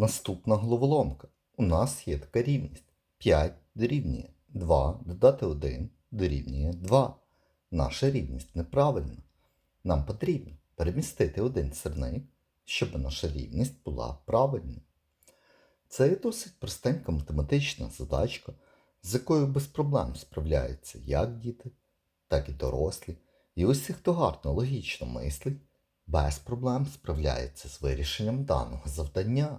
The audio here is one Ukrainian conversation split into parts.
Наступна головоломка. У нас є така рівність. 5 дорівнює 2 додати 1 дорівнює 2. Наша рівність неправильна. Нам потрібно перемістити один сірник, щоб наша рівність була правильною. Це є досить простенька математична задачка, з якою без проблем справляються як діти, так і дорослі. І усі, хто гарно логічно мислить, без проблем справляється з вирішенням даного завдання.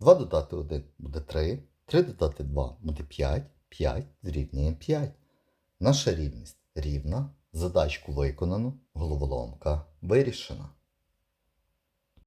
2 додати 1 буде 3, 3 додати 2 буде 5, 5 зрівнює 5. Наша рівність рівна, задачку виконано, головоломка вирішена.